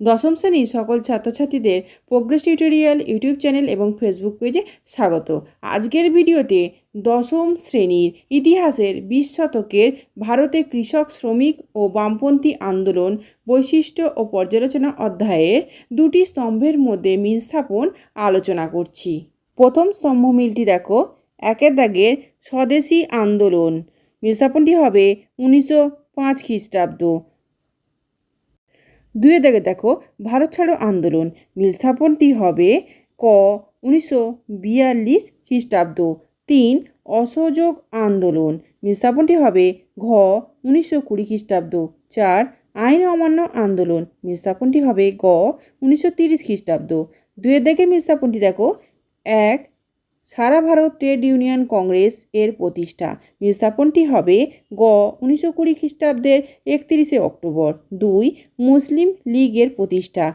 দশম শ্রেণির সকল ছাত্রছাত্রীদের প্রোগ্রেস টিউটোরিয়াল, ইউটিউব চ্যানেল এবং ফেসবুক পেজে স্বাগত। আজকের ভিডিওতে দশম শ্রেণির ইতিহাসের বিশ শতকের ভারতে কৃষক, শ্রমিক ও বামপন্থী আন্দোলন, বৈশিষ্ট্য ও পর্যালোচনা অধ্যায়ের দুটি স্তম্ভের মধ্যে মিল স্থাপন আলোচনা করছি। প্রথম স্তম্ভ মিলটি দেখো, একের দাগের স্বদেশী আন্দোলন। মিল স্থাপনটি হবে উনিশশো পাঁচ খ্রিস্টাব্দ। দুয়ে দাগে দেখো, ভারত ছাড়ো আন্দোলন। মিল স্থাপনটি হবে ক, উনিশশো বিয়াল্লিশ খ্রিস্টাব্দ। তিন, অসহযোগ আন্দোলন। মিল স্থাপনটি হবে ঘ, উনিশশো কুড়ি খ্রিস্টাব্দ। চার, আইন অমান্য আন্দোলন। মিল স্থাপনটি হবে গ, উনিশশো তিরিশ খ্রিস্টাব্দ। দুয়ের দাগের মিল স্থাপনটি দেখো, এক সারা ভারত ট্রেড ইউনিয়ন কংগ্রেস এর প্রতিষ্ঠা। স্থাপনটি হবে গ, উনিশশো কুড়ি খ্রিস্টাব্দের একত্রিশে অক্টোবর। দুই, মুসলিম লীগের প্রতিষ্ঠা।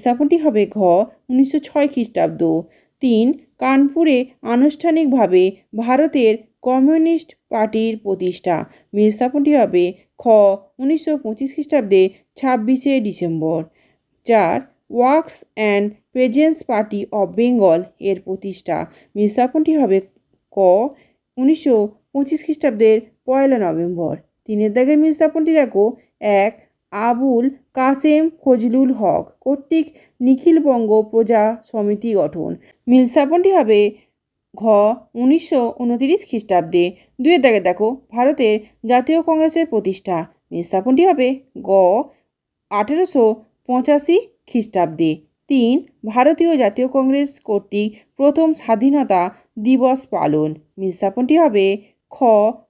স্থাপনটি হবে ঘ, উনিশশো ছয় খ্রিস্টাব্দ। তিন, কানপুরে আনুষ্ঠানিকভাবে ভারতের কমিউনিস্ট পার্টির প্রতিষ্ঠা। স্থাপনটি হবে খ, উনিশশো পঁচিশ খ্রিস্টাব্দে ছাব্বিশে ডিসেম্বর। চার Workers and Peasants Party of Bengal এর প্রতিষ্ঠা। মিস্থাপনটি হবে ক, উনিশশো পঁচিশ খ্রিস্টাব্দের পয়লা নভেম্বর। তিনের দাগের মিস্থাপনটি দেখো, এক, আবুল কাসেম ফজলুল হক কর্তৃক নিখিলবঙ্গ প্রজা সমিতি গঠন। মিল স্থাপনটি হবে ঘ, উনিশশো উনতিরিশ খ্রিস্টাব্দে। দুয়ের দাগে দেখো, ভারতের জাতীয় কংগ্রেসের প্রতিষ্ঠা। মিল স্থাপনটি হবে গ, আঠেরোশো পঁচাশি খ্রিস্টাব্দে। তিন, ভারতীয় জাতীয় কংগ্রেস কর্তৃক প্রথম স্বাধীনতা দিবস পালন। মিস্থাপনটি হবে খ,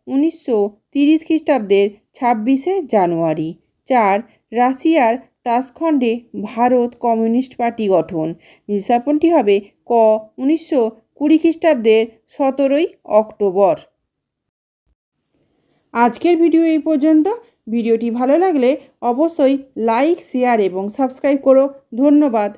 উনিশশো তিরিশ খ্রিস্টাব্দের ছাব্বিশে জানুয়ারি। চার, রাশিয়ার তাসখণ্ডে ভারত কমিউনিস্ট পার্টি গঠন। মিল হবে ক, উনিশশো কুড়ি খ্রিস্টাব্দের সতেরোই অক্টোবর। আজকের ভিডিও এই পর্যন্ত। ভিডিওটি ভালো লাগলে অবশ্যই লাইক শেয়ার এবং সাবস্ক্রাইব করো। ধন্যবাদ।